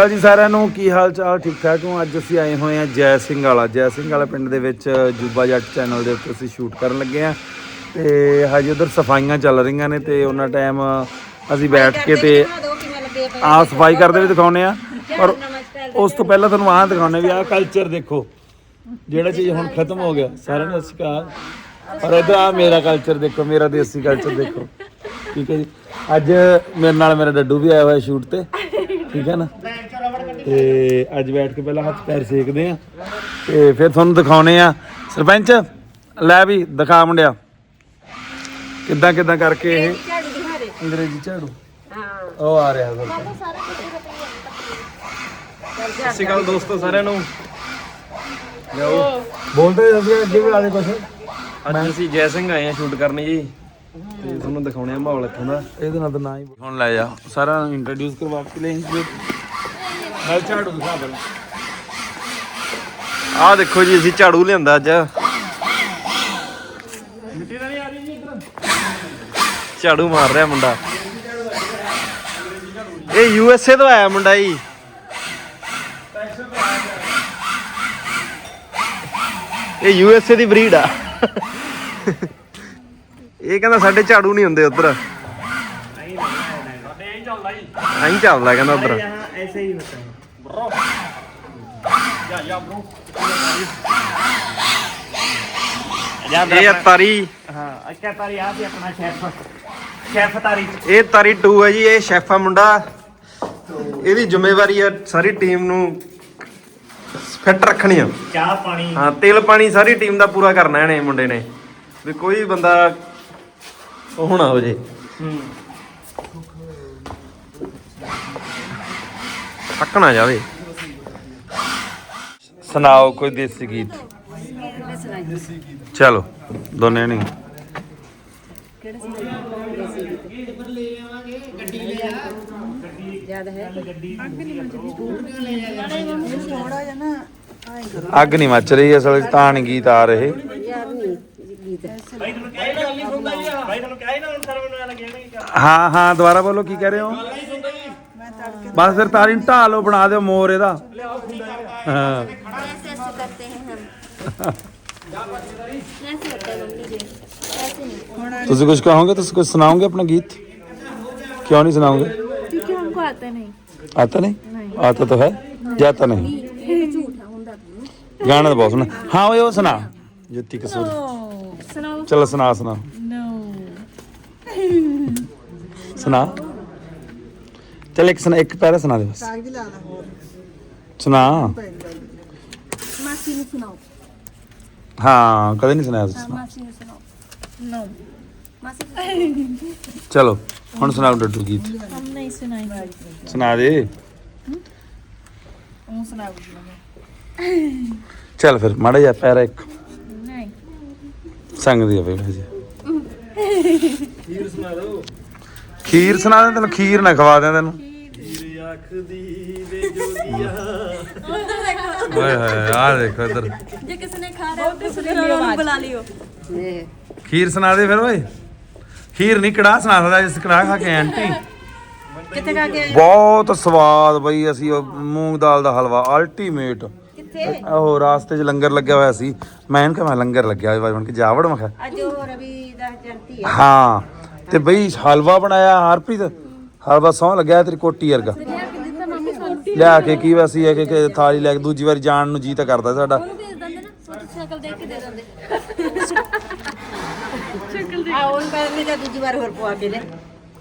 ਹਾਂ ਜੀ ਸਾਰਿਆਂ ਨੂੰ ਕੀ ਹਾਲ ਚਾਲ? ਠੀਕ ਠਾਕ ਹੋ? ਅੱਜ ਅਸੀਂ ਆਏ ਹੋਏ ਹਾਂ ਜੈ ਸਿੰਘ ਵਾਲਾ। ਜੈ ਸਿੰਘ ਵਾਲਾ ਪਿੰਡ ਦੇ ਵਿੱਚ ਜੂਬਾ ਜੱਟ ਚੈਨਲ ਦੇ ਉੱਤੇ ਅਸੀਂ ਸ਼ੂਟ ਕਰਨ ਲੱਗੇ ਹਾਂ ਤੇ ਹਜੇ ਉਧਰ ਸਫਾਈਆਂ ਚੱਲ ਰਹੀਆਂ ਨੇ ਤੇ ਉਹਨਾਂ ਟਾਈਮ ਅਸੀਂ ਬੈਠ ਕੇ ਤੇ ਆ। ਸਫ਼ਾਈ ਕਰਦੇ ਵੀ ਦਿਖਾਉਨੇ ਆ ਪਰ ਉਸ ਤੋਂ ਪਹਿਲਾਂ ਤੁਹਾਨੂੰ ਆਹ ਦਿਖਾਉਨੇ ਵੀ ਆਹ ਕਲਚਰ ਦੇਖੋ। ਜਿਹੜਾ ਚੀਜ਼ ਹੁਣ ਖਤਮ ਹੋ ਗਿਆ। ਸਾਰਿਆਂ ਨੂੰ ਸਤਿ ਸ਼੍ਰੀ ਅਕਾਲ। ਪਰ ਇਧਰ ਆ ਮੇਰਾ ਕਲਚਰ ਦੇਖੋ ਮੇਰਾ ਦੇਸੀ ਕਲਚਰ ਦੇਖੋ। ਠੀਕ ਹੈ ਜੀ। ਅੱਜ ਮੇਰੇ ਨਾਲ ਮੇਰਾ ਡੱਡੂ ਵੀ ਆਇਆ ਹੋਇਆ ਸ਼ੂਟ ਤੇ। ਠੀਕ ਹੈ ਨਾ? ਤੇ ਅੱਜ ਬੈਠ ਕੇ ਪਹਿਲਾਂ ਹੱਥ ਪੈਰ ਸੇਕਦੇ ਆ। ਤੇ ਫਿਰ ਤੁਹਾਨੂੰ ਦਿਖਾਉਨੇ ਆ। ਸਰਪੰਚ ਲੈ ਵੀ ਦਿਖਾ ਮੁੰਡਿਆ। ਕਿੱਦਾਂ ਕਿੱਦਾਂ ਕਰਕੇ ਇਹ? ਅੰਗਰੇਜ਼ੀ ਝਾੜੂ? ਉਹ ਆ ਰਿਹਾ ਸਤਿ ਸ਼੍ਰੀ ਅਕਾਲ ਦੋਸਤੋ ਸਾਰਿਆਂ ਨੂੰ। ਬੋਲਦੇ ਅਸੀਂ ਅੱਗੇ ਵੀ ਆਦੇ ਕੁਛ ਅੱਜ ਅਸੀਂ ਜੈ ਸਿੰਘ ਆਏ ਆ ਸ਼ੂਟ ਕਰਨ ਜੀ। ਤੇ ਤੁਹਾਨੂੰ ਦਿਖਾਉਣੇ ਆ ਮਾਹੌਲ ਇੱਥੋਂ ਦਾ। ਇਹਦੇ ਨਾਲ ਤਾਂ ਨਾ ਹੀ ਹੁਣ ਲੈ ਜਾ। ਸਾਰਾ ਇੰਟਰੋਡਿਊਸ ਕਰਵਾ ਕੇ ਲੈ ਇੰਜ ਨਾਲ ਝਾੜੂ ਦਿਖਾ ਫਿਰ ਆਹ ਦੇਖੋ ਜੀ ਅਸੀਂ ਝਾੜੂ ਲਿਆਂਦਾ ਅੱਜ। ਝਾੜੂ ਮਾਰ ਰਿਹਾ ਮੁੰਡਾ। ਇਹ ਯੂ ਐਸ ਏ ਤੋਂ ਆਇਆ ਮੁੰਡਾ ਜੀ। ਇਹ ਯੂ ਐਸ ਏ ਦੀ ਬਰੀਡ ਆ। ਇਹ ਕਹਿੰਦਾ ਸਾਡੇ ਝਾੜੂ ਨਹੀਂ ਹੁੰਦੇ ਉਧਰ। ਚੱਲਦਾ ਜੀ। ਐਂ ਚੱਲਦਾ ਕਹਿੰਦਾ ਉਧਰ। ਐਸੇ ਹੀ ਹੋਤਾ ਬਰੋ। ਯਾ ਯਾ ਬਰੋ। ਇਹ ਤਰੀ। ਹਾਂ ਅੱਛਾ ਤਰੀ? ਆ ਵੀ ਆਪਣਾ ਸ਼ੈਫ। ਸ਼ੈਫ ਤਰੀ। ਇਹ ਤਰੀ 2 ਹੈ ਜੀ ਇਹ ਸ਼ੈਫ ਮੁੰਡਾ। ਇਹਦੀ ਜ਼ਿੰਮੇਵਾਰੀ ਆ ਸਾਰੀ ਟੀਮ ਨੂੰ ਫਿੱਟ ਰੱਖਣੀ ਆ। ਚਾਹ ਪਾਣੀ। ਹਾਂ ਤੇਲ ਪਾਣੀ ਸਾਰੀ ਟੀਮ ਦਾ ਪੂਰਾ ਕਰਨਾ ਇਹਨੇ ਮੁੰਡੇ ਨੇ। ਵੀ ਕੋਈ ਬੰਦਾ ਉਹ ਹੋਣਾ ਹੋ ਜੇ। ਹੂੰ। ਥੱਕ ਨਾ ਜਾਵੇ। ਸੁਣਾਓ ਕੋਈ ਦੇਸੀ ਗੀਤ? ਚਲੋ, ਦੋਨੇ ਨਹੀਂ। ਅੱਗ ਨਹੀਂ ਮੱਚ ਰਹੀ ਅਸਲ ਵਿੱਚ, ਤਾਂ ਗੀਤ ਆ ਰਹੇ। भाई तुम क्या ही ना नहीं सुनता जी भाई तुम क्या ही ना उन सर्वन वाला लगे नहीं क्या ਹਾਂ ਹਾਂ ਦੁਬਾਰਾ ਬੋਲੋ ਕੀ ਕਹਿ ਰਹੇ ਹੋ ਬਸ ਫਿਰ ਤਾਰੀ ਨੂੰ ਢਾਹ ਲਓ ਬਣਾ ਦਿਓ ਮੋਰ ਇਹਦਾ ਹਾਂ ऐसे ऐसे करते हैं हम ऐसे होता है मम्मी जी ऐसे नहीं ਤੁਸੀਂ ਕੁਝ ਕਹੋਗੇ ਤੁਸੀਂ ਕੁਝ ਸੁਣਾਓਗੇ ਆਪਣਾ ਗੀਤ क्यों नहीं सुनाओगे क्योंकि हमको आता नहीं आता नहीं आता तो है जाता नहीं ये झूठ है हुंदा तो गाना तो बहुत सुना हाँ वो वो सुना जुत्ती कसूर ਸੁਣਾਓ? ਚਲ ਸੁਣਾ ਸੁਣਾ। ਨੋ ਸੁਣਾ। ਚਲ ਇੱਕ ਸੁਣਾ ਇੱਕ ਪੈਰਾ ਸੁਣਾ ਦੇ ਬਸ। ਕਾਗਜ਼ ਲਾ ਲਾ। ਸੁਣਾ। ਮਾਸੀ ਨੂੰ ਸੁਣਾਓ। ਹਾਂ ਕਦੇ ਨਹੀਂ ਸੁਣਾਇਆ ਤੁਸੀਂ ਮਾਸੀ ਨੂੰ ਸੁਣਾਓ। ਨੋ ਮਾਸੀ ਚਲੋ ਹੁਣ ਸੁਣਾਓ ਡੱਡੂ ਗੀਤ। ਹਮ ਨਹੀਂ ਸੁਣਾਈ। ਸੁਣਾ ਦੇ। ਉਹ ਸੁਣਾਓ ਚਲ ਫਿਰ ਮਾੜਾ ਜਿਹਾ ਪੈਰਾ ਇੱਕ। ਸੰਗਦੀ ਆ ਵੇਖ ਜੀ। ਖੀਰ ਸੁਣਾ ਦੇ ਤੈਨੂੰ ਖੀਰ ਨਾ ਖਵਾ ਦਿਆਂ ਤੈਨੂੰ। ਖੀਰ ਸੁਣਾ ਦੇ ਫਿਰ ਓਏ। ਖੀਰ ਨਹੀਂ ਕੜਾ ਸੁਣਾ ਸਕਦਾ ਜਿਸ ਕੜਾ ਖਾ ਕੇ ਆਂਟੀ। ਕਿੱਥੇ ਖਾ ਕੇ ਬਹੁਤ ਸਵਾਦ ਬਈ ਅਸੀਂ ਮੂੰਗ ਦਾਲ ਦਾ ਹਲਵਾ ਅਲਟੀਮੇਟ ਉਹ ਰਾਸਤੇ 'ਚ ਲੰਗਰ ਲੱਗਿਆ ਹੋਇਆ ਸੀ। ਮੈਂ ਕਿਹਾ ਮੈਂ ਲੰਗਰ ਲੱਗਿਆ ਹੋਇਆ ਬਣ ਕੇ ਜਾਵੜ ਮੈਂ ਅੱਜ ਉਹ ਰਵੀ ਦਾ ਜਨਤੀ ਆ। ਹਾਂ ਤੇ ਬਈ ਹਲਵਾ ਬਣਾਇਆ ਹਰਪ੍ਰੀਤ। ਹਲਵਾ ਸੌਂ ਲੱਗਿਆ ਤੇਰੀ ਕੋਟੀ ਵਰਗਾ। ਲਿਆ ਕੇ ਕੀ ਵਸੀ ਹੈ ਕਿ ਥਾਲੀ ਲੈ ਕੇ ਦੂਜੀ ਵਾਰੀ ਜਾਣ ਨੂੰ ਜੀ ਤਾਂ ਕਰਦਾ ਸਾਡਾ।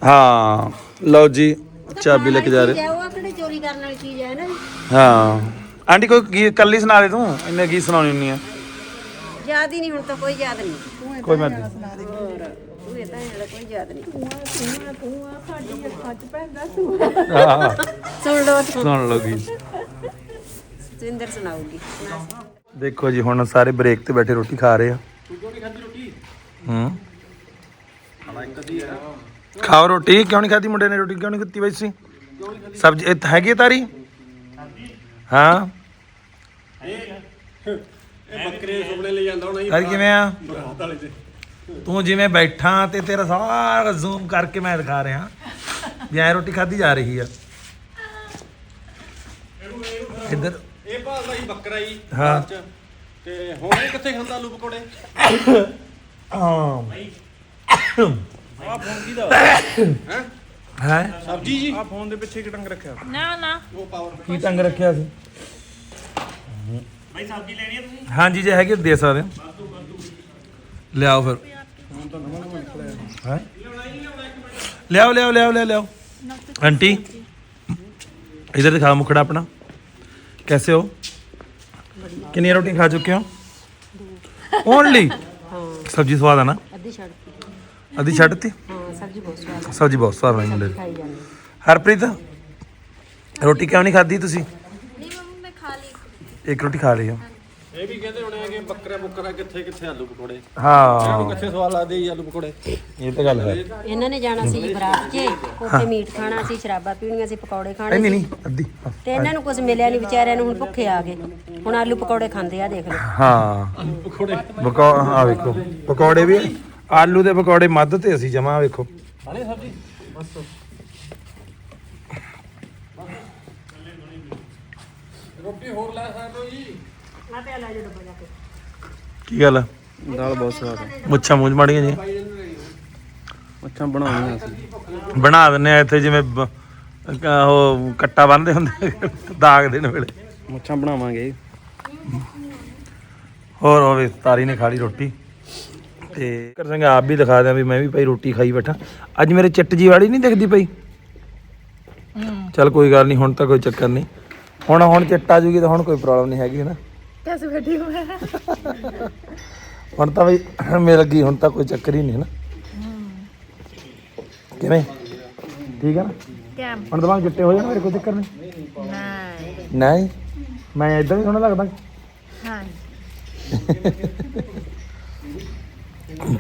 ਹਾਂ ਲਓ ਜੀ ਚਾਬੀ ਲੈ ਕੇ ਜਾ ਰਹੇ। ਹਾਂ। ਆਂਟੀ ਕੋਈ ਗੀਤ ਕੱਲੀ ਸੁਣਾ ਦੇ ਤੂੰ? ਇੰਨੇ ਗੀਤ ਸੁਣਾਉਣੀ ਹੁੰਨੀ ਆ। ਯਾਦ ਹੀ ਨਹੀਂ ਹੁਣ ਤਾਂ ਕੋਈ ਯਾਦ ਨਹੀਂ। ਕੋਈ ਮੈਂ ਹੋਰ ਤੂੰ ਇਹ ਤਾਂ ਜਿਹੜਾ ਕੋਈ ਯਾਦ ਨਹੀਂ। ਹਾਂ ਸੁਣ ਲਓ ਸੁਣ ਲਓ ਗੀਤ। ਸੁਿੰਦਰ ਸੁਣਾਉਗੀ ਦੇਖੋ ਜੀ ਹੁਣ ਸਾਰੇ ਬ੍ਰੇਕ ਤੇ ਬੈਠੇ ਰੋਟੀ ਖਾ ਰਹੇ ਆ। ਹੂੰ। ਖਾਓ ਰੋਟੀ। ਕਿਉਂ ਨਹੀਂ ਖਾਧੀ ਮੁੰਡੇ ਨੇ ਰੋਟੀ? ਕਿਉਂ ਨਹੀਂ ਕੀਤੀ ਬਈ ਸੀ ਸਬਜ਼ੀ ਇਹ ਹੈਗੀ ਹੈ ਤਾਰੀ? ਹਾਂ। ਬੱਕਰੇ ਸੁਪਨੇ ਲੈ ਜਾਂਦਾ ਹੁਣ ਤਾਰੀ ਕਿਵੇਂ ਆ? ਤੂੰ ਜਿਵੇਂ ਬੈਠਾ ਤੇ ਤੇਰਾ ਸਾਰਾ ਜ਼ੂਮ ਕਰਕੇ ਮੈਂ ਦਿਖਾ ਰਿਹਾ। ਵੀ ਐ ਰੋਟੀ ਖਾਧੀ ਜਾ ਰਹੀ ਆ। ਇੱਧਰ। ਇਹ ਭਾਲਦਾ ਸੀ ਬੱਕਰਾ ਹੀ। ਹਾਂ। ਚ। ਤੇ ਹੁਣ ਇਹ ਕਿੱਥੇ ਖਾਂਦਾ ਆਲੂ ਪਕੌੜੇ? ਆਮ। ਆ ਫੋਨ ਕੀ ਦਾ ਹੈ? ਹੈ? ਸਬਜੀ ਜੀ। ਆ ਫੋਨ ਦੇ ਪਿੱਛੇ ਕਿ ਟੰਗ ਰੱਖਿਆ। ਨਾ ਨਾ। ਉਹ ਪਾਵਰ ਕੀ ਟੰਗ ਰੱਖਿਆ ਸੀ? ਭਾਈ ਸਬਜ਼ੀ ਹਾਂਜੀ ਜੇ ਹੈਗੇ ਦੇ ਸਕਦੇ ਹੋ ਲਿਆਓ ਫਿਰ। ਲਿਆਓ ਲਿਆਓ ਲਿਆਓ ਲਿਆਓ ਲਿਆਓ। ਆਂਟੀ ਇਧਰ ਦਿਖਾ ਮੁਖੜਾ ਆਪਣਾ। ਕੈਸੇ ਹੋ? ਕਿੰਨੀਆਂ ਰੋਟੀਆਂ ਖਾ ਚੁੱਕੇ ਹੋ? ਓਨਲੀ ਸਬਜ਼ੀ ਸਵਾਦ ਆ ਨਾ? ਅੱਧੀ ਛੱਡਤੀ ਅੱਧੀ ਛੱਡਤੀ ਹਾਂ ਸਬਜ਼ੀ ਬਹੁਤ ਸਵਾਦ ਸਬਜ਼ੀ ਬਹੁਤ ਸਵਾਦ ਹਰਪ੍ਰੀਤ ਰੋਟੀ ਕਿਉਂ ਨਹੀਂ ਖਾਧੀ ਤੁਸੀਂ? ਇੱਕ ਰੋਟੀ ਖਾ ਲਈ ਹੋ ਇਹ ਵੀ ਕਹਿੰਦੇ ਹੋਣੇ ਆ ਕਿ ਬੱਕਰਾ ਬੁੱਕਰਾ ਕਿੱਥੇ ਕਿੱਥੇ ਆਲੂ ਪਕੌੜੇ। ਹਾਂ। ਕਿੱਥੇ ਸਵਾਦ ਲੱਗਦੇ ਜੀ ਆਲੂ ਪਕੌੜੇ? ਇਹ ਤਾਂ ਗੱਲ ਹੈ। ਇਹਨਾਂ ਨੇ ਜਾਣਾ ਸੀ ਬਰਾਤ 'ਚ ਉੱਥੇ ਮੀਟ ਖਾਣਾ ਸੀ ਸ਼ਰਾਬਾਂ ਪੀਣੀਆਂ ਸੀ ਪਕੌੜੇ ਖਾਣੇ ਨਹੀਂ ਸੀ। ਨਹੀਂ ਅੱਧੀ। ਤੇ ਇਹਨਾਂ ਨੂੰ ਕੁਝ ਮਿਲਿਆ ਨਹੀਂ ਵਿਚਾਰਿਆਂ ਨੂੰ ਹੁਣ ਭੁੱਖੇ ਆ ਗਏ। ਹੁਣ ਆਲੂ ਪਕੌੜੇ ਖਾਂਦੇ ਆ ਦੇਖ ਲਓ। ਹਾਂ। ਪਕੌੜੇ। ਪਕੌ ਆ ਵੇਖੋ। ਪਕੌੜੇ ਵੀ ਆਲੂ ਦੇ ਪਕੌੜੇ ਮੱਧ ਤੇ ਅਸੀਂ ਜਮਾ ਵੇਖੋ। ਖਾਣੇ ਸਬਜੀ? ਬਸ ਹੋਰ ਲੈ ਸਕਦੇ ਹੋ ਜੀ? ਕੀ। ਗੱਲ ਦਾਲ ਬਹੁਤ ਸਵਾਦ ਮੁੱਛਾਂ ਮੂੰਝ ਮਾੜੀਆਂ ਜੀ। ਅੱਛਾ ਬਣਾਉਣੀਆਂ ਸੀ। ਬਣਾ ਦਿੰਨੇ ਆ ਇੱਥੇ ਜਿਵੇਂ ਬ- ਉਹ ਕੱਟਾ ਬੰਨਦੇ ਹੁੰਦੇ ਦਾਗ ਦੇਣ ਵੇਲੇ। ਮੁੱਛਾਂ ਬਣਾਵਾਂਗੇ। ਹੋਰ ਹੋਵੇ ਤਾਰੀ ਨੇ ਖਾ ਲਈ ਰੋਟੀ। ਤੇ ਕਰ ਸਿੰਘ ਆਪ ਵੀ ਦਿਖਾ ਦਿਆਂ ਵੀ ਮੈਂ ਵੀ ਭਾਈ ਰੋਟੀ ਖਾਈ ਬੈਠਾ। ਅੱਜ ਮੇਰੇ ਚਿੱਟ ਜੀ ਵਾਲੀ ਨਹੀਂ ਦਿਖਦੀ ਪਈ? ਚੱਲ ਕੋਈ ਗੱਲ ਨਹੀਂ ਹੁਣ ਤਾਂ ਕੋਈ ਚੱਕਰ ਨਹੀਂ ਹੁਣ ਹੁਣ ਚਿੱਟ ਆ ਜੂਗੀ ਤਾਂ ਹੁਣ ਕੋਈ ਪ੍ਰੋਬਲਮ ਨਹੀਂ ਹੈਗੀ ਨਾ कैसे बैठी हूँ मैं ਹੁਣ ਤਾਂ ਬਈ ਮਿਲ ਗਈ ਹੁਣ ਤਾਂ ਕੋਈ ਚੱਕਰ ਹੀ ਨਹੀਂ ਹੈ ਨਾ ਕਿਵੇਂ ਠੀਕ ਹੈ ਨਾ क्या ਹੁਣ ਦਿਮਾਗ ਚਿੱਟੇ ਹੋ ਜਾਣ ਮੇਰੇ ਕੋਈ ਚੱਕਰ ਨਹੀਂ नहीं ਨਹੀਂ ਮੈਂ ਇਦਾਂ ਵੀ ਸੋਹਣਾ ਲੱਗਦਾ हाँ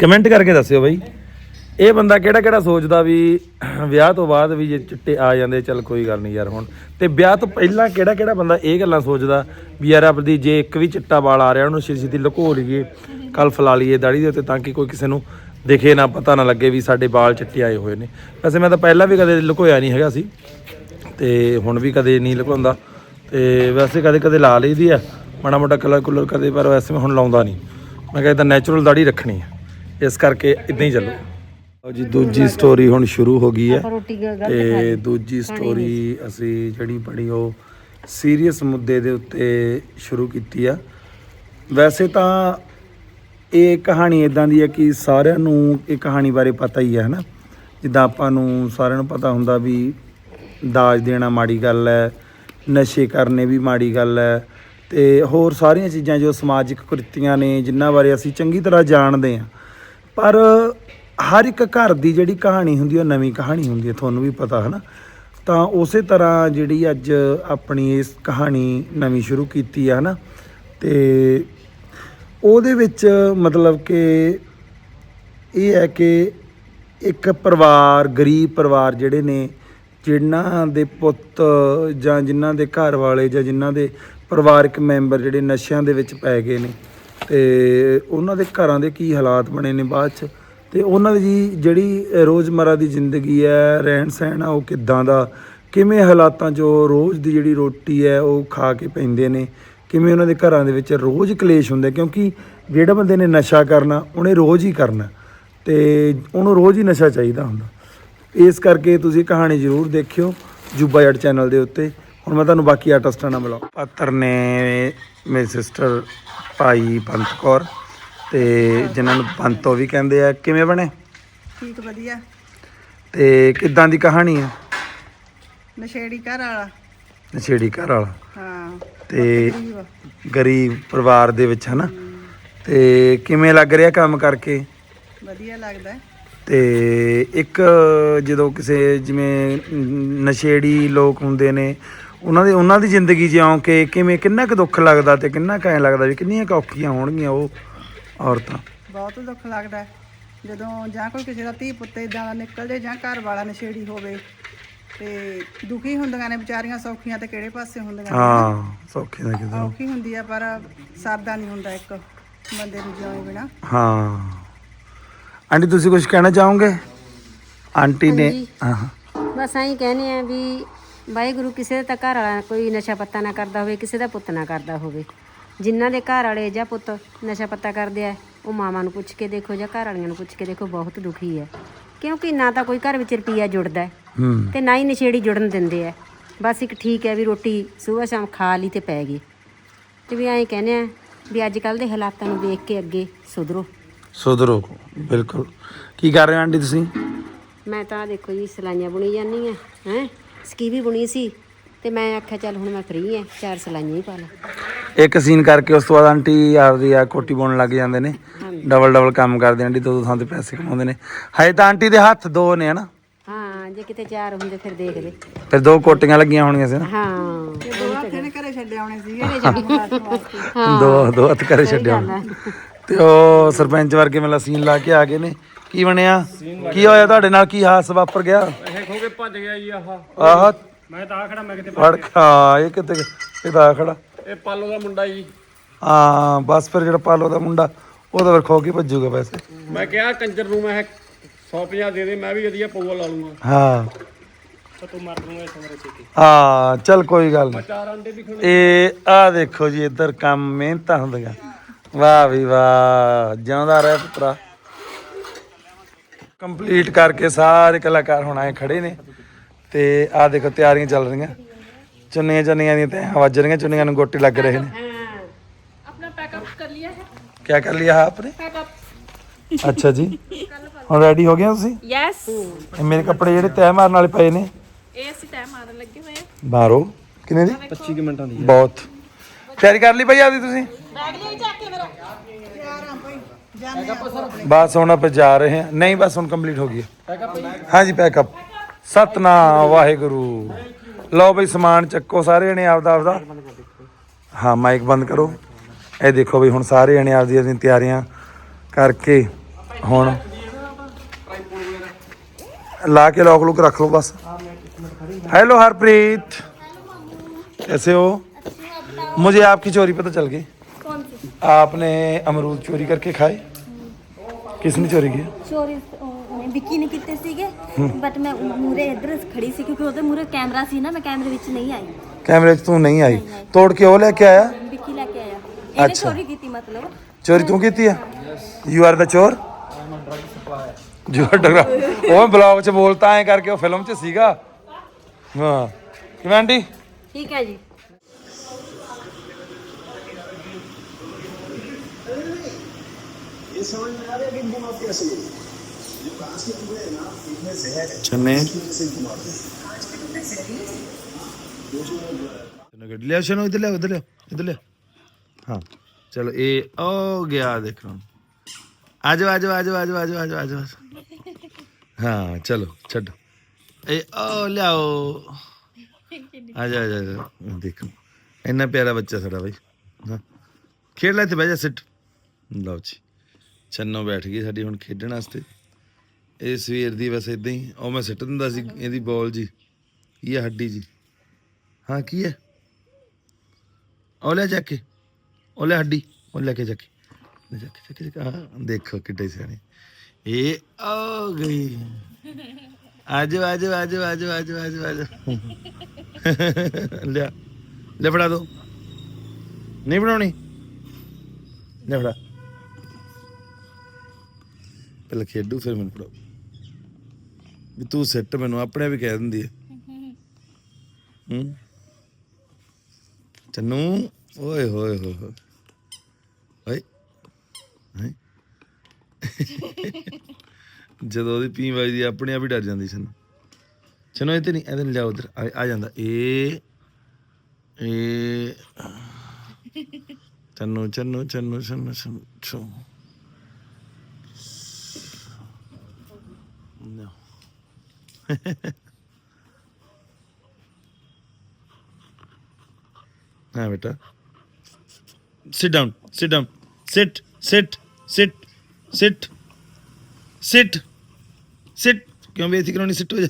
ਕਮੈਂਟ ਕਰਕੇ ਦੱਸਿਓ ਬਈ ਇਹ ਬੰਦਾ ਕਿਹੜਾ ਕਿਹੜਾ ਸੋਚਦਾ ਵੀ ਵਿਆਹ ਤੋਂ ਬਾਅਦ ਵੀ ਜੇ ਚਿੱਟੇ ਆ ਜਾਂਦੇ, ਚੱਲ ਕੋਈ ਗੱਲ ਨਹੀਂ ਯਾਰ ਹੁਣ। ਤੇ ਵਿਆਹ ਤੋਂ ਪਹਿਲਾਂ ਕਿਹੜਾ ਕਿਹੜਾ ਬੰਦਾ ਇਹ ਗੱਲਾਂ ਸੋਚਦਾ ਵੀ ਯਾਰ ਆਪਦੀ ਜੇ ਇੱਕ ਵੀ ਚਿੱਟਾ ਵਾਲ ਆ ਰਿਹਾ, ਉਹਨੂੰ ਛੇਤੀ ਛੇਤੀ ਲੁਕੋ ਲਈਏ ਕੱਲ ਫਲਾ ਲਈਏ ਦਾੜੀ ਦੇ ਉੱਤੇ ਤਾਂ ਕਿ ਕੋਈ ਕਿਸੇ ਨੂੰ ਦਿਖੇ ਨਾ, ਪਤਾ ਨਾ ਲੱਗੇ ਵੀ ਸਾਡੇ ਵਾਲ ਚਿੱਟੇ ਆਏ ਹੋਏ ਨੇ। ਵੈਸੇ ਮੈਂ ਤਾਂ ਪਹਿਲਾਂ ਵੀ ਕਦੇ ਲੁਕੋਇਆ ਨਹੀਂ ਹੈਗਾ ਸੀ ਤੇ ਹੁਣ ਵੀ ਕਦੇ ਨਹੀਂ ਲੁਕਾਉਂਦਾ। ਤੇ ਵੈਸੇ ਕਦੇ ਕਦੇ ਲਾ ਲਈਦੀ ਆ, ਮਾੜਾ ਮੋਟਾ ਕਲਰ ਕੁਲਰ ਕਦੇ, ਪਰ ਵੈਸੇ ਮੈਂ ਹੁਣ ਲਾਉਂਦਾ ਨਹੀਂ। ਮੈਂ ਕਹਿੰਦਾ ਨੈਚੁਰਲ ਦਾੜੀ ਰੱਖਣੀ ਹੈ ਇਸ ਕਰਕੇ ਇਦਾਂ ਹੀ ਚੱਲੋ। ਲਓ ਜੀ ਦੂਜੀ ਸਟੋਰੀ ਹੁਣ ਸ਼ੁਰੂ ਹੋ ਗਈ ਹੈ। ਰੋਟੀ ਗਲਤ ਤੇ ਦੂਜੀ ਸਟੋਰੀ ਅਸੀਂ ਜਿਹੜੀ ਪੜ੍ਹੀ ਉਹ ਸੀਰੀਅਸ ਮੁੱਦੇ ਦੇ ਉੱਤੇ ਸ਼ੁਰੂ ਕੀਤੀ ਆ। ਵੈਸੇ ਤਾਂ ਇਹ ਕਹਾਣੀ ਇਦਾਂ ਦੀ ਹੈ ਕਿ ਸਾਰਿਆਂ ਨੂੰ ਇਹ ਕਹਾਣੀ ਬਾਰੇ ਪਤਾ ਹੀ ਹੈ ਹਨਾ? ਜਿੱਦਾਂ ਆਪਾਂ ਨੂੰ ਸਾਰਿਆਂ ਨੂੰ ਪਤਾ ਹੁੰਦਾ ਵੀ ਦਾਜ ਦੇਣਾ ਮਾੜੀ ਗੱਲ ਹੈ ਨਸ਼ੇ ਕਰਨੇ ਵੀ ਮਾੜੀ ਗੱਲ ਹੈ ਤੇ ਹੋਰ ਸਾਰੀਆਂ ਚੀਜ਼ਾਂ ਜੋ ਸਮਾਜਿਕ ਕੁਰੀਤੀਆਂ ਨੇ ਜਿਨ੍ਹਾਂ ਬਾਰੇ ਅਸੀਂ ਚੰਗੀ ਤਰ੍ਹਾਂ ਜਾਣਦੇ ਹਾਂ। ਪਰ ਹਰ ਇੱਕ ਘਰ ਦੀ ਜਿਹੜੀ ਕਹਾਣੀ ਹੁੰਦੀ ਹੈ ਉਹ ਨਵੀਂ ਕਹਾਣੀ ਹੁੰਦੀ ਹੈ ਤੁਹਾਨੂੰ ਵੀ ਪਤਾ ਹੈ ਨਾ ਤਾਂ ਉਸੇ ਤਰ੍ਹਾਂ ਜਿਹੜੀ ਅੱਜ ਆਪਣੀ ਇਸ ਕਹਾਣੀ ਨਵੀਂ ਸ਼ੁਰੂ ਕੀਤੀ ਹੈ ਨਾ ਤੇ ਉਹਦੇ ਵਿੱਚ ਮਤਲਬ ਕਿ ਇਹ ਹੈ ਕਿ ਇੱਕ ਪਰਿਵਾਰ, ਗਰੀਬ ਪਰਿਵਾਰ ਜਿਹੜੇ ਨੇ, ਜਿਨ੍ਹਾਂ ਦੇ ਪੁੱਤ ਜਾਂ ਜਿਨ੍ਹਾਂ ਦੇ ਘਰ ਵਾਲੇ ਜਾਂ ਜਿਨ੍ਹਾਂ ਦੇ ਪਰਿਵਾਰਕ ਮੈਂਬਰ ਜਿਹੜੇ ਨਸ਼ਿਆਂ ਦੇ ਵਿੱਚ ਪੈ ਗਏ ਨੇ, ਤੇ ਉਹਨਾਂ ਦੇ ਘਰਾਂ ਦੇ ਕੀ ਹਾਲਾਤ ਬਣੇ ਨੇ ਬਾਅਦ ਚ? ਤੇ ਉਹਨਾਂ ਦੀ ਜਿਹੜੀ ਰੋਜ਼ਮਰਾ ਦੀ ਜ਼ਿੰਦਗੀ ਹੈ, ਰਹਿਣ ਸਹਿਣ ਆ, ਉਹ ਕਿੱਦਾਂ ਦਾ? ਕਿਵੇਂ ਹਾਲਾਤਾਂ 'ਚ ਉਹ ਰੋਜ਼ ਦੀ ਜਿਹੜੀ ਰੋਟੀ ਹੈ, ਉਹ ਖਾ ਕੇ ਪੈਂਦੇ ਨੇ? ਕਿਵੇਂ ਉਹਨਾਂ ਦੇ ਘਰਾਂ ਦੇ ਵਿੱਚ ਰੋਜ਼ ਕਲੇਸ਼ ਹੁੰਦਾ? ਕਿਉਂਕਿ ਜਿਹੜਾ ਬੰਦੇ ਨੇ ਨਸ਼ਾ ਕਰਨਾ, ਉਹਨੇ ਰੋਜ਼ ਹੀ ਕਰਨਾ। ਤੇ ਉਹਨੂੰ ਰੋਜ਼ ਹੀ ਨਸ਼ਾ ਚਾਹੀਦਾ ਹੁੰਦਾ। ਇਸ ਕਰਕੇ ਤੁਸੀਂ ਕਹਾਣੀ ਜ਼ਰੂਰ ਦੇਖਿਓ, ਜੁਬਾ ਜੱਟ ਚੈਨਲ ਦੇ ਉੱਤੇ। ਹੁਣ ਮੈਂ ਤੁਹਾਨੂੰ ਬਾਕੀ ਆਰਟਿਸਟਾਂ ਨਾਲ ਮਿਲਾਉਂ। ਪਾਤਰ ਨੇ ਮੇਰੇ ਸਿਸਟਰ ਭਾਈ ਪੰਤ ਕੌਰ। ਤੇ ਜਿਨ੍ਹਾਂ ਨੂੰ ਪੰਤੋ ਵੀ ਕਹਿੰਦੇ ਆ ਕਿਵੇਂ ਬਣੇ? ਠੀਕ ਵਧੀਆ। ਤੇ ਕਿੱਦਾਂ ਦੀ ਕਹਾਣੀ ਹੈ ਨਸ਼ੇੜੀ ਘਰ ਵਾਲਾ। ਨਸ਼ੇੜੀ ਘਰ ਵਾਲਾ। ਹਾਂ ਤੇ ਗਰੀਬ ਪਰਿਵਾਰ ਦੇ ਵਿੱਚ ਹਨਾ? ਤੇ ਕਿਵੇਂ ਲੱਗ ਰਿਹਾ ਕੰਮ ਕਰਕੇ? ਵਧੀਆ ਲੱਗਦਾ। ਤੇ ਇੱਕ ਜਦੋਂ ਕਿਸੇ ਜਿਵੇਂ ਨਸ਼ੇੜੀ ਲੋਕ ਹੁੰਦੇ ਨੇ ਉਹਨਾਂ ਦੇ ਉਹਨਾਂ ਦੀ ਜ਼ਿੰਦਗੀ ਜਿਉਂ ਕਿ ਕਿਵੇਂ ਕਿੰਨਾ ਕੁ ਦੁੱਖ ਲੱਗਦਾ ਤੇ ਕਿੰਨਾ ਕੁ ਐਂ ਲੱਗਦਾ ਵੀ ਕਿੰਨੀਆਂ ਕੁ ਔਖੀਆਂ ਹੋਣਗੀਆਂ ਉਹ ਔਰਤਾਂ। ਬਹੁਤ ਦੁੱਖ ਲੱਗਦਾ ਹੈ। ਜਦੋਂ ਜਾਂ ਕੋਈ ਕਿਸੇ ਦਾ ਧੀ ਪੁੱਤ ਇਦਾਂ ਦਾ ਨਿਕਲ ਜੇ ਜਾਂ ਘਰ ਵਾਲਾ ਨਸ਼ੇੜੀ ਹੋਵੇ ਤੇ ਦੁਖੀ ਹੁੰਦੀਆਂ ਨੇ ਵਿਚਾਰੀਆਂ ਸੌਖੀਆਂ ਤੇ ਕਿਹੜੇ ਪਾਸੇ ਹੁੰਦੀਆਂ ਨੇ ਹਾਂ ਸੌਖੀ ਦਾ ਕਿਦਾਂ ਔਖੀ ਹੁੰਦੀ ਆ ਪਰ ਸਰਦਾ ਨਹੀਂ ਹੁੰਦਾ ਇੱਕ ਬੰਦੇ ਨੂੰ ਜਿਉਂ ਬਿਨਾ। ਹਾਂ। ਆਂਟੀ ਤੁਸੀਂ ਕੁਝ ਕਹਿਣਾ ਚਾਹੋਗੇ? ਆਂਟੀ ਨੇ ਹਾਂ ਹਾਂ। ਬਸ ਐਂ ਕਹਿੰਦੇ ਆ ਵੀ ਵਾਹਿਗੁਰੂ ਕਿਸੇ ਦਾ ਤਾਂ ਘਰ ਵਾਲਾ ਕੋਈ ਨਸ਼ਾ ਪੱਤਾ ਨਾ ਕਰਦਾ ਹੋਵੇ ਕਿਸੇ ਦਾ ਪੁੱਤ ਨਾ ਕਰਦਾ ਹੋਵੇ। ਜਿਨ੍ਹਾਂ ਦੇ ਘਰ ਵਾਲੇ ਜਾਂ ਪੁੱਤ ਨਸ਼ਾ ਪੱਤਾ ਕਰਦੇ ਆ ਉਹ ਮਾਵਾਂ ਨੂੰ ਪੁੱਛ ਕੇ ਦੇਖੋ ਜਾਂ ਘਰ ਵਾਲੀਆਂ ਨੂੰ ਪੁੱਛ ਕੇ ਦੇਖੋ ਬਹੁਤ ਦੁਖੀ ਹੈ। ਕਿਉਂਕਿ ਨਾ ਤਾਂ ਕੋਈ ਘਰ ਵਿੱਚ ਰੁਪਈਆ ਜੁੜਦਾ ਹੈ ਹੂੰ। ਤੇ ਨਾ ਹੀ ਨਸ਼ੇੜੀ ਜੁੜਨ ਦਿੰਦੇ ਆ। ਬਸ ਇੱਕ ਠੀਕ ਹੈ ਵੀ ਰੋਟੀ ਸਵੇਰ ਸ਼ਾਮ ਖਾ ਲਈ ਤੇ ਪੈ ਗਏ ਤੇ ਵੀ ਐਂ ਕਹਿੰਦੇ ਆ ਵੀ ਅੱਜ ਕੱਲ ਦੇ ਹਾਲਾਤਾਂ ਨੂੰ ਦੇਖ ਕੇ ਅੱਗੇ ਸੁਧਰੋ। ਸੁਧਰੋ ਬਿਲਕੁਲ। ਕੀ ਕਰ ਰਹੇ ਹੋ ਆਂਟੀ ਤੁਸੀਂ? ਮੈਂ ਤਾਂ ਦੇਖੋ ਜੀ ਸਲਾਈਆਂ ਬੁਣੀ ਜਾਂਦੀ ਆ ਹੈ। ਸਕੀਵੀ ਬੁਣੀ ਸੀ ਤੇ ਮੈਂ ਆਖਿਆ ਚੱਲ ਹੁਣ ਮੈਂ ਫ੍ਰੀ ਆ ਚਾਰ ਸਲਾਈਆਂ ਹੀ ਪਾ ਲਾਂ। ਇੱਕ ਸੀਨ ਕਰਕੇ ਉਸ ਤੋਂ ਬਾਅਦ ਆਂਟੀ ਆਪਦੀ ਆ ਕੋਟੀ ਪਾਉਣ ਲੱਗ ਜਾਂਦੇ ਨੇ। ਡਬਲ ਡਬਲ ਕੰਮ ਕਰਦੇ ਆਂਟੀ ਦੋ ਦੋ ਥਾਂ ਤੇ ਪੈਸੇ ਕਮਾਉਂਦੇ ਨੇ। ਹਜੇ ਤਾਂ ਆਂਟੀ ਦੇ ਹੱਥ ਦੋ ਨੇ ਹਨਾ? ਹਾਂ ਜੇ ਕਿਤੇ ਚਾਰ ਹੁੰਦੇ ਫਿਰ ਦੇਖਦੇ ਫਿਰ ਦੋ ਕੋਟੀਆਂ ਲੱਗੀਆਂ ਹੋਣੀਆਂ ਸੀ ਨਾ। ਹਾਂ। ਤੇ ਦੋ ਹੱਥ ਇਹਨੇ ਘਰੇ ਛੱਡੇ ਆਉਣੇ ਸੀਗੇ ਦੋ ਦੋ ਹੱਥ ਕਰੇ ਛੱਡਿਆ ਤੇ ਉਹ ਸਰਪੰਚ ਵਰਗੇ ਮੇਲਾ ਸੀਨ ਲਾ ਕੇ ਆ ਗਏ ਨੇ। ਕੀ ਬਣਿਆ? ਕੀ ਹੋਇਆ ਤੁਹਾਡੇ ਨਾਲ? ਕੀ ਹਾਦਸਾ ਵਾਪਰ ਗਿਆ? ਇਹ ਖੋ ਕੇ ਭੱਜ ਗਿਆ ਜੀ ਆਹ। ਆਹ। ਮੈਂ ਤਾਂ ਆ ਖੜਾ ਮੈਂ ਕਿਤੇ ਫੜ ਖਾ ਇਹ ਕਿਤੇ ਇਹਦਾ ਖੜਾ। ਇਹ ਪਾਲੋ ਦਾ ਮੁੰਡਾ ਜੀ। ਹਾਂ ਬਸ ਫਿਰ ਜਿਹੜਾ ਪਾਲੋ ਦਾ ਮੁੰਡਾ ਉਹ ਤਾਂ ਫਿਰ ਖੋ ਕੇ ਭੱਜੂਗਾ ਵੈਸੇ। ਮੈਂ ਕਿਹਾ ਕੰਜਰ ਨੂੰ ਮੈਂ 150 ਦੇ ਦੇ ਮੈਂ ਵੀ ਵਧੀਆ ਪਊਆ ਲਾ ਲੂੰਗਾ। ਹਾਂ। ਤਾਂ ਤੂੰ ਮਰ ਦੂੰਗਾ ਇਸ ਉਮਰੇ ਛੇਤੀ ਹਾਂ ਚੱਲ ਕੋਈ ਗੱਲ ਨਹੀਂ ਚਾਰ ਅੰਡੇ ਵੀ ਇਹ ਆ ਦੇਖੋ ਜੀ ਇੱਧਰ ਕੰਮ ਮਿਹਨਤਾਂ ਹੁੰਦੀਆਂ। ਵਾਹ ਵੀ ਵਾਹ ਜਿਉਂਦਾ ਰਹਿ ਪੁੱਤਰਾ। ਕੰਪਲੀਟ ਕਰਕੇ ਸਾਰੇ ਕਲਾਕਾਰ ਹੁਣ ਆਏ ਖੜੇ ਨੇ। ਤੇ ਆ ਦੇਖੋ ਤਿਆਰੀਆਂ ਚੱਲ ਰਹੀਆਂ। ਚੁੰਨੀਆਂ ਚੁੰਨੀਆਂ ਦੀਆਂ ਤੇ ਵੱਜ ਰਹੀਆਂ ਚੁੰਨੀਆਂ ਨੂੰ ਗੋਟੇ ਲੱਗ ਰਹੇ ਨੇ अपना पैकअप कर लिया है ਕੀ ਕਰ ਲਿਆ ਆਪਨੇ पैकअप ਅੱਛਾ ਜੀ ਹੁਣ ਰੈਡੀ ਹੋ ਗਏ ਹੋ ਤੁਸੀਂ यस ਇਹ ਮੇਰੇ ਕੱਪੜੇ ਜਿਹੜੇ ਤੈਅ ਮਾਰਨ ਵਾਲੇ ਪਏ ਨੇ ਇਹ ਅਸੀਂ ਟਾਈਮ ਮਾਰਨ ਲੱਗੇ ਹੋਏ ਆ ਬਾਹਰੋਂ ਕਿੰਨੇ ਦੀ 25 ਮਿੰਟਾਂ ਦੀ ਬਹੁਤ ਤਿਆਰੀ ਕਰ ਲਈ ਭਾਈ ਆਪਦੀ ਤੁਸੀਂ ਬੈਗ ਲਈ ਚੱਕ ਕੇ ਮੇਰਾ ਬਸ ਹੁਣ ਆਪਾਂ ਜਾ ਰਹੇ ਹਾਂ ਨਹੀਂ ਬਸ ਹੁਣ ਕੰਪਲੀਟ ਹੋ ਗਈ ਹੈ ਹਾਂਜੀ ਪੈਕਅਪ ਸਤਨਾਮ ਵਾਹਿਗੁਰੂ ਲਓ ਬਈ ਸਮਾਨ ਚੱਕੋ ਸਾਰੇ ਜਣੇ ਆਪਦਾ ਆਪਦਾ ਹਾਂ ਮਾਈਕ ਬੰਦ ਕਰੋ ਇਹ ਦੇਖੋ ਬਈ ਹੁਣ ਸਾਰੇ ਜਣੇ ਆਪਦੀ ਆਪਦੀਆਂ ਤਿਆਰੀਆਂ ਕਰਕੇ ਹੁਣ ਲਾ ਕੇ ਲੋਕ ਲੋਕ ਰੱਖ ਲਓ ਬਸ हेलो हरप्रीत कैसे हो मुझे आपकी चोरी पता चल गई ਕੌਣ ਸੀ आपने अमरूद चोरी करके खाए किसने चोरी किया ਚੋਰੀ ਉਹਨੇ ਵਿੱਕੀ ਨੇ ਕੀਤੇ ਸੀਗੇ ਬਟ ਮੈਂ ਮੂਰੇ ਇੱਧਰ ਖੜੀ ਸੀ ਕਿਉਂਕਿ ਉਹਦੇ ਮੂਰੇ ਕੈਮਰਾ ਸੀ ਨਾ ਮੈਂ ਕੈਮਰੇ ਵਿੱਚ ਨਹੀਂ ਆਈ कैमरे से तू नहीं आई तोड़ के वो लेके आया ਵਿੱਕੀ ਲੈ ਕੇ ਆਇਆ ਇਹਨੇ ਅੱਛਾ। ਚੋਰੀ ਕੀਤੀ ਮਤਲਬ चोरी तू की है यू आर द चोर ਜੋ ਡਰਾ ਉਹ ਬਲੌਗ ਚ ਬੋਲਤਾ ਐ ਕਰਕੇ ਉਹ ਫਿਲਮ ਚ ਸੀਗਾ ਹਾਂ ਕਿਵੇਂ ਆਂਟੀ ਠੀਕ ਹੈ ਜੀ ਚੰਨੇ ਲਿਆ ਸ਼ਨੋ ਇਧਰ ਲਿਆ ਇਧਰ ਲਿਆ ਇਧਰ ਲਿਆ ਹਾਂ ਚਲੋ ਇਹ ਹੋ ਗਿਆ ਦੇਖੋ ਆਜੋ ਆਜੋ ਆਜੋ ਆਜੋ ਆਜੋ ਆਜੋ ਆਜੋ ਹਾਂ ਚਲੋ ਛੱਡੋ ਇਹ ਉਹ ਲਿਆਓ ਆਜਾ ਆਜਾ ਦੇਖੋ ਇੰਨਾ ਪਿਆਰਾ ਬੱਚਾ ਸਾਡਾ ਬਈ ਹਾਂ ਖੇਡ ਲੈ ਤੇ ਬਹਿ ਜਾ ਸਿੱਟ ਲਓ ਜੀ ਚੰਨੋ ਬੈਠ ਗਈ ਸਾਡੀ ਹੁਣ ਖੇਡਣ ਵਾਸਤੇ ਇਹ ਸਵੇਰ ਦੀ ਬਸ ਇਦਾਂ ਹੀ। ਉਹ ਮੈਂ ਸਿੱਟ ਦਿੰਦਾ ਸੀ ਇਹਦੀ ਬਾਲ ਜੀ। ਇਹ ਹੈ ਹੱਡੀ ਜੀ। ਹਾਂ ਕੀ ਹੈ? ਉਹ ਲੈ ਜਾ ਕੇ। ਉਹ ਲੈ ਹੱਡੀ। ਉਹ ਲੈ ਕੇ ਜਾ ਕੇ। ਲੈ ਜਾ ਕੇ ਜਾ ਕੇ, ਹਾਂ ਦੇਖੋ ਕਿੱਡੇ ਸਿਆਣੇ। ਇਹ ਆ ਗਈ। ਆਜੋ ਆਜੋ ਆਜੋ ਆਜੋ ਆਜੋ ਆਜੋ ਆਜੋ ਲਿਆ। ਲੈ ਫੜਾ ਦੋ। ਨਹੀਂ ਬਣਾਉਣੀ? ਲੈ ਫੜਾ। ਪਹਿਲਾਂ ਖੇਡੂ ਫਿਰ ਮੈਨੂੰ ਫੜਾਓ। ਵੀ ਤੂੰ ਸਿੱਟ ਮੈਨੂੰ, ਆਪਣੇ ਵੀ ਕਹਿ ਦਿੰਦੀ ਹੈ। ਹੂੰ। ਚੰਨੂ, ਓਏ, ਹੋਏ ਹੋਏ ਓਏ ਹੈਂ? ਜਦੋਂ ਉਹਦੀ ਪੀ ਵੱਜਦੀ ਆਪਣੇ ਆਪ ਹੀ ਡਰ ਜਾਂਦੀ ਚੰਨੂ ਚੰਨੂ, ਇਹ ਤੇ ਨਹੀਂ, ਇਹਦੇ ਨਾਲ ਜਾ ਉਧਰ, ਆ ਜਾਂਦਾ। ਏ ਇਹ ਚੰਨੂ ਚੰਨੂ ਚੰਨੂ ਚੰਨੂ ਚੰਨੂ। हाँ बेटा। Sit down sit down sit sit sit sit sit sit क्यों बेइज्जती करानी sit हो जा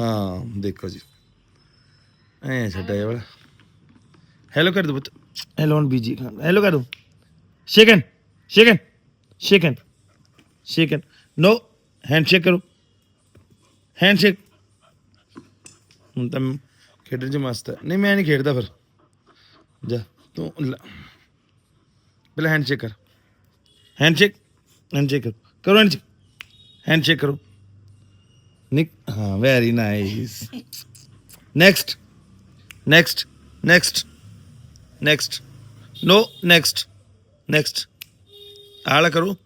हाँ देखो जी। ऐ छड्डा ये वाला। हेलो कर दो पुत हेलो ऑन बीजी हेलो कर दो। शेकन शेकन शेकन शेकन नो हैंडशेक करो। ਹੈਂਡਸ਼ੇਕ ਹੁਣ ਤਾਂ ਖੇਡਣ 'ਚ ਮਸਤ ਹੈ। ਨਹੀਂ, ਮੈਂ ਨਹੀਂ ਖੇਡਦਾ ਫਿਰ। ਜਾ, ਤੂੰ ਪਹਿਲਾਂ ਹੈਂਡਸ਼ੇਕ ਕਰ। ਹੈਂਡਸ਼ੇਕ ਹੈਂਡਸ਼ੇਕ ਕਰੋ। ਹੈਂਡਸ਼ੇਕ ਹੈਂਡਸ਼ੇਕ ਕਰੋ। ਨਿਕ ਹਾਂ very nice next next next next no next next ਆਲਾ ਕਰੋ।